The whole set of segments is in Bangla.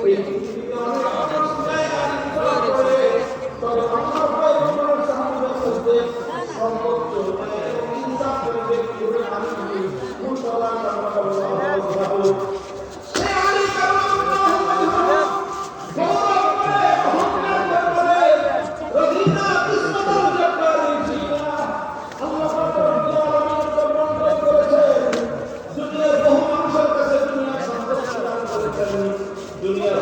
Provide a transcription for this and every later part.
Thank. Tudo bem.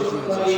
বেশি হয়েছে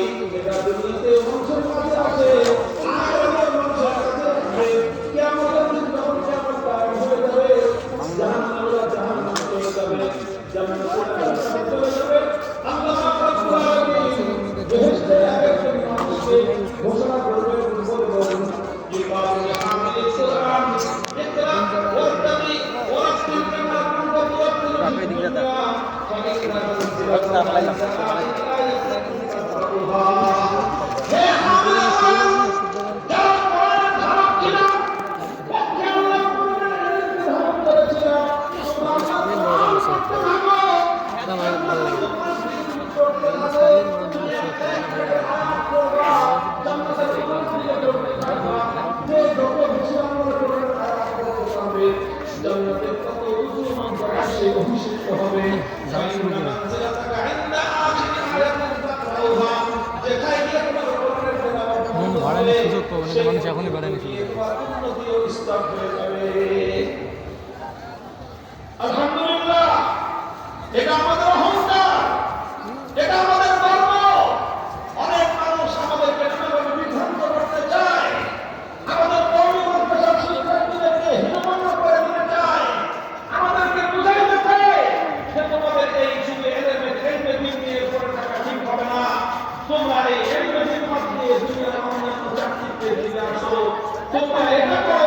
সুযোগ পাবো না মানুষ এখনই বেড়ায় শুরু Comparei na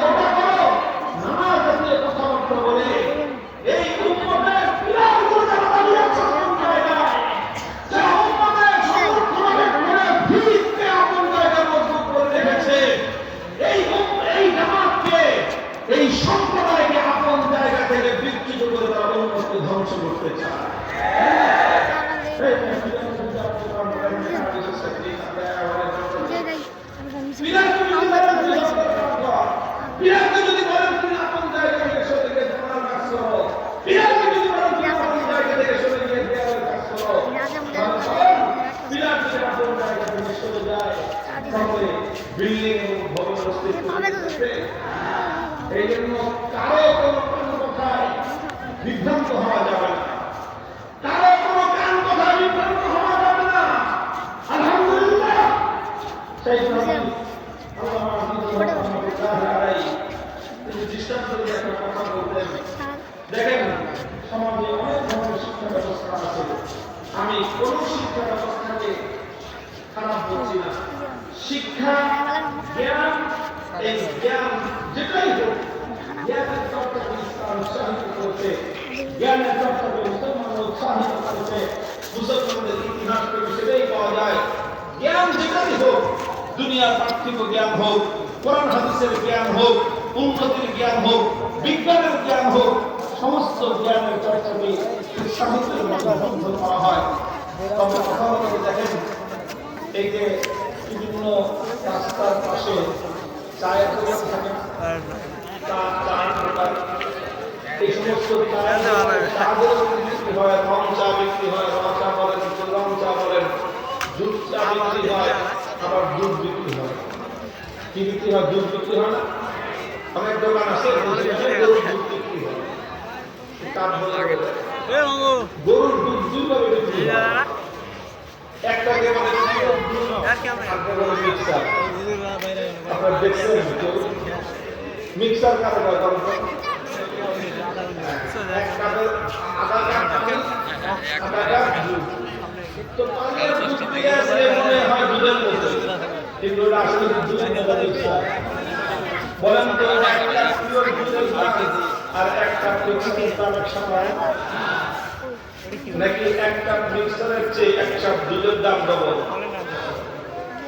শিক্ষা, জ্ঞান, এই জ্ঞান যেটাই হোক, জ্ঞানের চর্চাকে উৎসাহিত করছে জ্ঞানের চর্চাকে মুসলমান উৎসাহিত করছে মুসলমানদের ইতিহাসকে সেটাই পাওয়া যায়। জ্ঞান যেটাই হোক, দুনিয়ার পার্থিব জ্ঞান হোক, কোরআন হাদিসের জ্ঞান হোক, উন্নতির জ্ঞান হোক, বিজ্ঞানের জ্ঞান হোক, সমস্ত জ্ঞানের চর্চাকে উৎসাহিত করা হয়। তবে কথা দেখেন, এই যে বিভিন্ন রাস্তার পাশে চায়ের দোকান থাকে। চা চায়ের দোকান এই সমস্ত চাগুলো বিক্রি হয় রং চা বিক্রি হয় রং চা বলেন রং চা বলেন দুধ চা বিক্রি হয় আবার দুধ বিক্রি হয়। কি বিক্রি হয়? দুধ বিক্রি হয় না? অনেক দোকান আছে দুধ বিক্রি হয়। গেলে গরুর দুধ দুইভাবে বিক্রি হয়। একটাকে বলে গরুর দুধ, আরেকটাকে বলে মিক্সার বলেন তো? এক কাপের আধা কাপ পানি, আধা কাপ দুধ। তো পানির দুধ দিয়ে আসলে মনে হয় দুধের মতো। কিন্তু ওটা আসলে দুধ না, মিক্সার। বলেন তো এক কাপ pure দুধের দাম আর এক কাপ মিক্সারের চেয়ে এক কাপ দুধের দাম ডবল দুধের দাম ডবল না?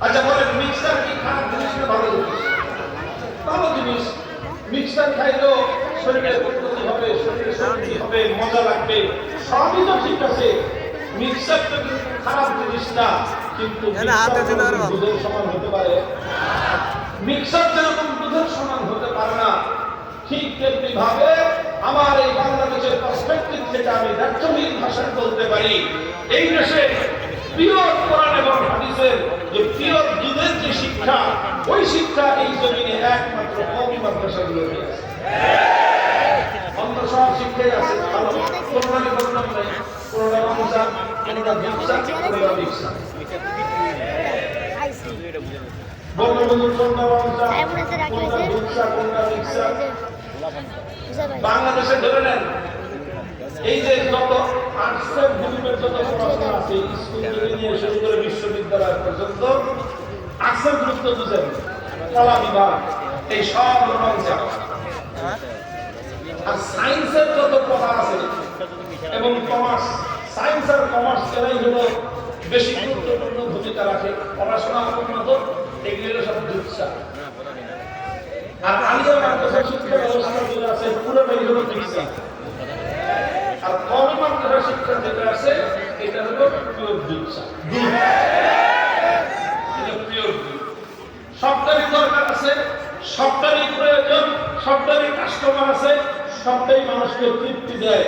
আচ্ছা বলেন মিক্সার কি খারাপ জিনিস না ভালো জিনিস? ভালো জিনিস। মিক্সার খাইলেও শরীরের উন্নতি হবে শরীরে শক্তি হবে মজা লাগবে। সবই তো ঠিক আছে। মিক্সার তো খারাপ জিনিস না কিন্তু। দুধের সমান হতে পারে মিক্সার যেরকম দুধের সমান হতে পারে না ঠিক তেমনি ভাবে আমার এই বাংলাদেশের পার্সপেক্টিভ থেকে আমি দার্থহীন ভাষায় বলতে পারি এই দেশে পিওর কোরআন এবং হাদিসের যে পিওর দুধের যে শিক্ষা ওই শিক্ষা এই জমিনে একমাত্র কমি মাদ্রাসাগুলোতে আছে। অন্য সব শিক্ষাই আছে ভালো। কোনোটা নাই কোনোটা কোনোটা ব্যবসা কোনোটা ব্যবসা বাংলাদেশে ধরে নেন এই যে যত আর্টসের গ্রুপের যত পড়াশোনা আছে স্কুল থেকে নিয়ে শুরু করে বিশ্ববিদ্যালয় পর্যন্ত গ্রুপ তো বুঝেন কলা বিভাগ, এই সব রমজা আর সায়েন্সের যত পড়া আছে, এবং কমার্স সায়েন্স আর কমার্স এরাই হলো বেশি গুরুত্বপূর্ণ ভূমিকা রাখে। পড়াশোনা উন্নত এগুলো সব দুঃসা আর আলিয়া মাদ্রাসা শিক্ষা ব্যবস্থা যেটা আছে, পুরোটাই হলো চিকিৎসা আর কম মাদ্রাসা শিক্ষা যেটা আছে, এটা হলো পিওর মানুষকে তৃপ্তি দেয়।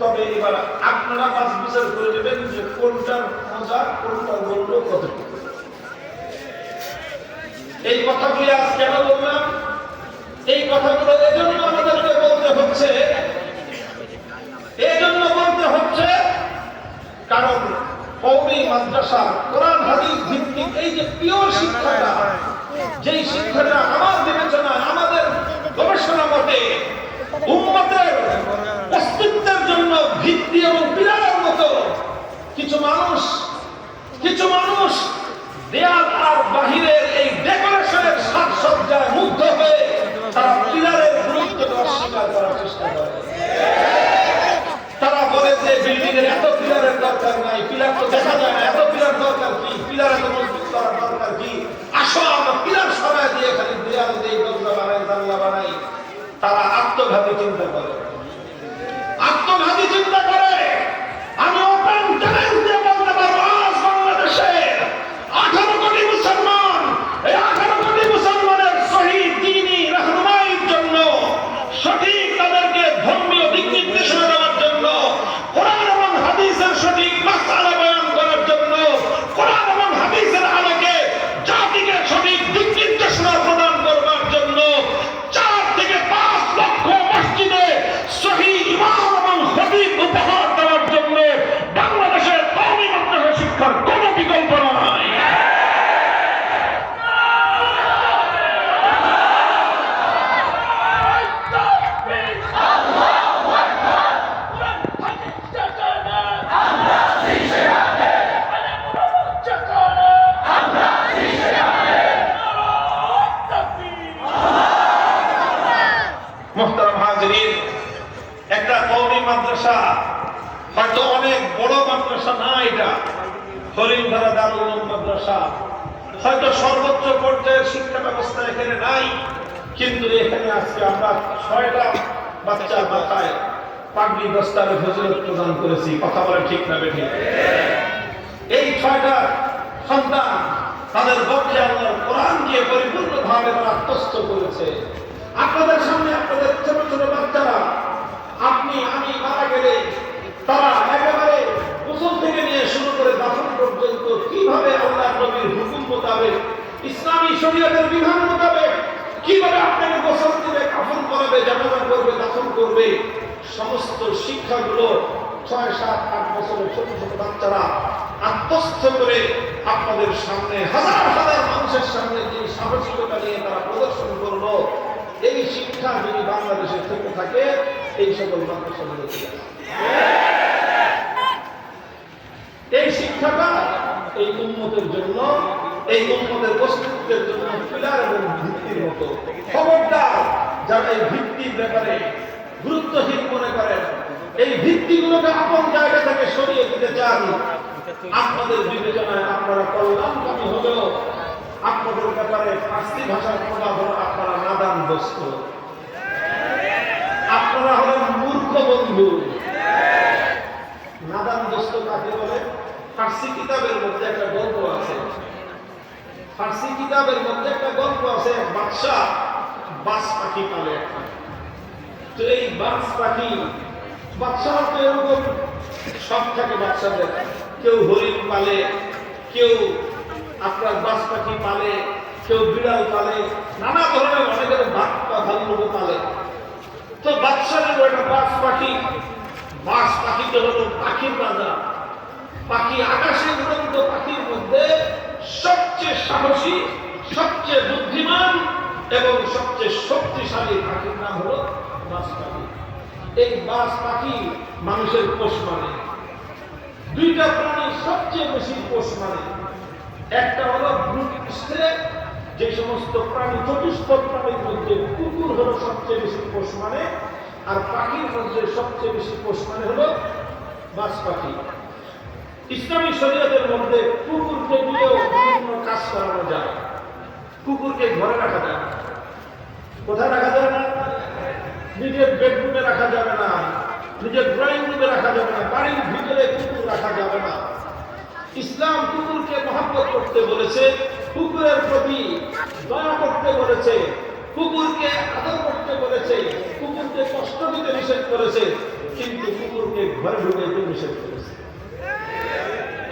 তবে এবার আপনারা বাস বিচার করে দেবেন যে কোনটার মজা কোনটার মূল্য কতটুকু এই কথাগুলি আজ কেন বললাম? এই কথাগুলো এজন্য আমাদেরকে বলতে হচ্ছে। এজন্য বলতে হচ্ছে, কারণ কৌমি মাদ্রাসা, কোরআন, হাদিস ভিত্তিক এই যে পিওর শিক্ষাটা, যেই শিক্ষাটা আমার বিবেচনায়, আমাদের গবেষণা মতে উম্মতের অস্তিত্বের জন্য ভিত্তি এবং বিড়ালের মতো কিছু মানুষ কিছু মানুষ দেয়াল আর বাহিরের এই ডেকোরেশনের সাজসজ্জায় মুগ্ধ হয়ে তারা পিলারের গুরুত্বকে অস্বীকার করার চেষ্টা করে তারা বলে যে বিল্ডিং এর এত পিলারের দরকার নাই পিলার তো দেখা যায় না এত পিলার দরকার কি পিলার এত মজবুত করার দরকার কি আসো আমরা পিলার সরাই দিয়ে খালি দেয়াল দিয়ে দরজা বানাই জানলা বানাই তারা আত্মঘাতী চিন্তা করে আত্মঘাতী চিন্তা করে আমি ওপেন চ্যালেঞ্জ দিয়ে বলতে পারব আজ বাংলাদেশে আঠারো কোটি মুসলমান মাদ্রাসা হয়তো অনেক বড় মাদ্রাসা না এটা হরিণধারা দারুল উলুম মাদ্রাসা হয়তো সর্বোচ্চ পর্যায়ের শিক্ষা ব্যবস্থা এখানে নাই। কিন্তু এখানে আজকে আমরা ছয়টা বাচ্চার মাথায় পাগড়ি দস্তারে ফজিলত প্রদান করেছি। কথা বলে ঠিক না বেঠিক এই ছয়টা সন্তান তাদের পক্ষে আল্লাহর কোরআন দিয়ে পরিপূর্ণভাবে তারা আত্মস্থ করেছে। আপনাদের সামনে আপনাদের ছোট ছোট বাচ্চারা, আপনি, আমি মারা গেলে তারা একেবারে গোসল থেকে নিয়ে শুরু করে দাফন পর্যন্ত কীভাবে আল্লাহ নবীর হুকুম মোতাবেক ইসলামী শরীয়তের বিধান মোতাবেক কীভাবে আপনাকে গোসল দিবে কাফন করাবে, জানাজা করবে, দাফন করবে, সমস্ত শিক্ষাগুলো ছয়, সাত, আট বছরের ছোট ছোট বাচ্চারা আত্মস্থ করে আপনাদের সামনে, হাজার হাজার মানুষের সামনে যে সাহসিকতা নিয়ে তারা প্রদর্শন করল, এই শিক্ষা যদি বাংলাদেশে থেকে থাকে, এই সকল মাদ্রাসাগুলো এই শিক্ষাটা এই উন্মতের জন্য এই উন্মতের অস্তিত্বের জন্য পিলার এবং ভিত্তির মতো খবরদার যারা এই ভিত্তির ব্যাপারে গুরুত্বহীন মনে করেন, এই ভিত্তিগুলোকে আপন জায়গা থেকে সরিয়ে দিতে চান, আপনাদের বিবেচনায় আপনারা কল্যাণকামী হলেও আপনাদের ব্যাপারে ফার্সি ভাষার প্রভাব হলো আপনারা নাদান বস্তু আপনারা হলেন মূর্খ বন্ধু। নাদান দোস্ত কাকে বলে? ফার্সি কিতাবের মধ্যে একটা গল্প আছে। ফার্সি কিতাবের মধ্যে একটা গল্প আছে, বাদশাহ বাস পাখি পালে তো এই বাস পাখি বাদশাহ তো এরকম সব থাকে বাচ্চাদের কেউ হরিণ পালে, কেউ আপনার বাস পাখি পালে, কেউ বিড়াল পালে, নানা ধরনের অনেকের বাঘ ভাল্লুক পালে। তো বাচ্চাদের একটা বাস পাখি বাস পাখি তো হলো পাখির রাজা। পাখি আকাশে উড়ন্ত পাখির মধ্যে সবচেয়ে সাহসী, সবচেয়ে বুদ্ধিমান এবং সবচেয়ে শক্তিশালী পাখির নাম হলো বাস পাখি এই বাস পাখি মানুষের পোষ মানে। দুইটা প্রাণী সবচেয়ে বেশি পোষ মানে। একটা হলো ভূপৃষ্ঠে যে সমস্ত প্রাণী চতুষ্পদ প্রাণীর মধ্যে কুকুর হলো সবচেয়ে বেশি পোষ মানে আর পাখির মধ্যে সবচেয়ে বেশি পোষ মানে হলো বাস পাখি ইসলামী শরীয়তের মধ্যে কুকুরকে দিয়েও বিভিন্ন কাজ করানো যায় কুকুরকে ঘরে রাখা যায়। কোথায় রাখা যাবে না? নিজের বেডরুমে রাখা যাবে না। নিজের ড্রয়িং রুমে রাখা যাবে না। বাড়ির ভিতরে কুকুর রাখা যাবে না। ইসলাম কুকুরকে মহাব্বত করতে বলেছে, কুকুরের প্রতি দয়া করতে বলেছে, কুকুরকে আদর করতে বলেছে, কুকুরকে কষ্ট দিতে নিষেধ করেছে, কিন্তু কুকুরকে ঘরে ঢুকাইতে নিষেধ করেছে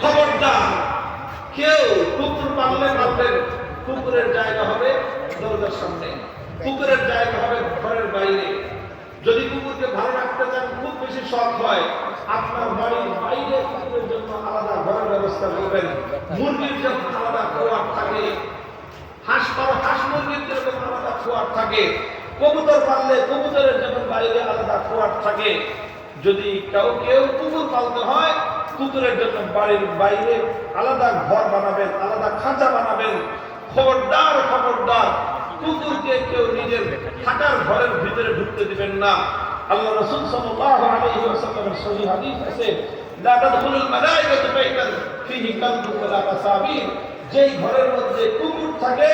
খবরদার কেউ কুকুর পাললে পালবেন কুকুরের জায়গা হবে দরজার সামনে। কুকুরের জায়গা হবে ঘরের বাইরে। যদি কুকুরকে ভালো রাখতে চান খুব বেশি শখ হয়। আপনার বাড়ির বাইরে কুকুরের জন্য আলাদা ঘরের ব্যবস্থা করবেন। মুরগির জন্য আলাদা খোয়ার থাকে। হাঁস পাল হাঁস মুরগির জন্য আলাদা খোয়ার থাকে। কবুতর পাললে কবুতরের জন্য বাইরে আলাদা খোয়ার থাকে। যদি কেউ কেউ কুকুর পালতে হয় কুকুরের জন্য বাড়ির বাইরে আলাদা ঘর বানাবেন, আলাদা খাঁচা বানাবেন। খবরদার খবরদার কুকুরকে কেউ নিজের থাকার ঘরের ভিতরে ঢুকতে দিবেন না। আল্লাহ রাসূল সাল্লাল্লাহু আলাইহি ওয়াসাল্লামের সহিহ হাদিস আছে, লা তাদখুলুল মালায়েকাতু বাইতান ফীহি কালবুন ওয়া লা তাসাবির যেই ঘরের মধ্যে কুকুর থাকে,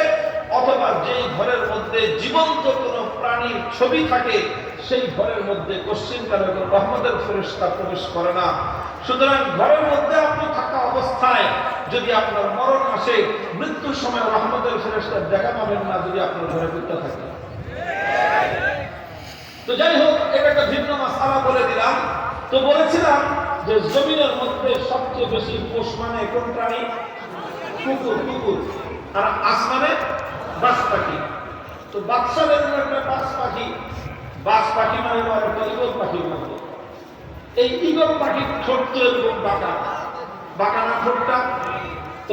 অথবা যেই ঘরের মধ্যে জীবন্ত কোনো প্রাণীর ছবি থাকে সেই ঘরের মধ্যে কোশ্চিন কালে কোনো রহমতের ফেরেশতা প্রবেশ করে না। সুতরাং ঘরের মধ্যে আপনি থাকা অবস্থায় যদি আপনার মরণ আসে, মৃত্যুর সময় রহমতের ফেরেশতার দেখা পাবেন না যদি আপনার ঘরে কুত্তা থাকে। তো যাই হোক, এটা একটা ভিন্ন মাসালা বলে দিলাম। তো বলেছিলাম যে জমিনের মধ্যে সবচেয়ে বেশি পোষ মানে কোন প্রাণী? কুকুর কুকুর। আর আসমানে বাস পাখি। তো বাচ্চাদের একটা বাস পাখি। বাস পাখি মানে একটা ইগল পাখির মতো এই ইগল পাখির ছোট্ট এরকম বাঁকা। বাঁকা না ঠোঁটটা?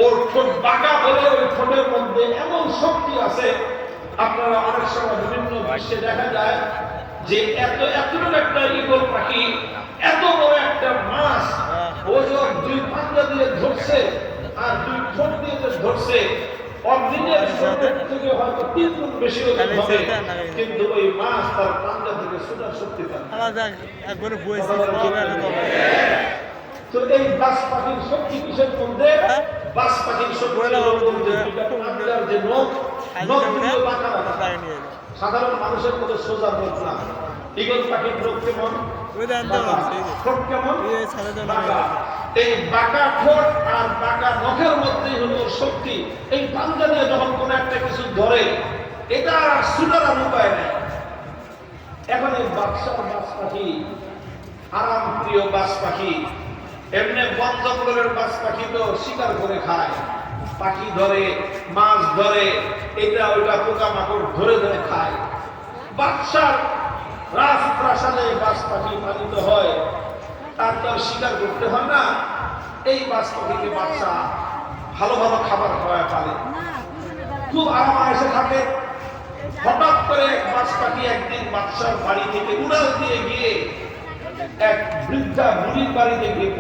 ওর ঠোঁট বাঁকা হলে ওই ঠোঁটের মধ্যে এমন শক্তি আছে, আপনারা অনেক সময় বিভিন্ন বিশ্বে দেখা যায় যে এত এত একটা ইগল পাখি, এত বড় একটা মাছ ও দুই পাঞ্জা দিয়ে ধরছে, আর দুই ঠোঁট দিয়ে ধরছে ওর থেকে হয়তো তিন গুণ বেশি ওজন হবে। সেটা লাগাই না। কিন্তু ওই মাছ তার পাঞ্জা থেকে সুদার শক্তি পায়। না। আমার যাক একবারে বইছি তবে একটা তবে তো এই বাস পাখির শক্তি কিসের মধ্যে? বাস পাখির শক্তি বলে হলো বলুন যে যে- দুইটা। পাঞ্জার যে নখ নখগুলো বাঁকা বাঁকা। লাগে নিয়ে এলো সাধারণ মানুষের মধ্যে সোজা নখ না। ইগল পাখির নখ কেমন? ঠোঁট কেমন? এই বাঁকা। ঠোঁট আর বাঁকা নখের মধ্যেই হলো শক্তি। এই পাঞ্জা দিয়ে যখন কোনো একটা কিছু ধরে, এটা আর উপায় নেই। এখন এই বাক্সার বাস পাখি আরাম প্রিয় বাস পাখি এমনি বন জঙ্গলের বাস পাখি তো শিকার করে খায়। পাখি ধরে, মাছ ধরে, এটা ওইটা পোকা মাকড় ধরে ধরে খায়। বাচ্চার রাজপ্রাসাদে বাস পাখি পালিত হয়। তার তো শিকার করতে হয় না। এই বাস পাখিকে বাচ্চা ভালো ভালো খাবার খাওয়া পারে খুব আরাম এসে থাকে। হঠাৎ করে এক পাখি একদিন বাচ্চার বাড়ি থেকে উড়াল দিয়ে গিয়ে এক বৃদ্ধা বুড়ির বাড়িতে গিয়ে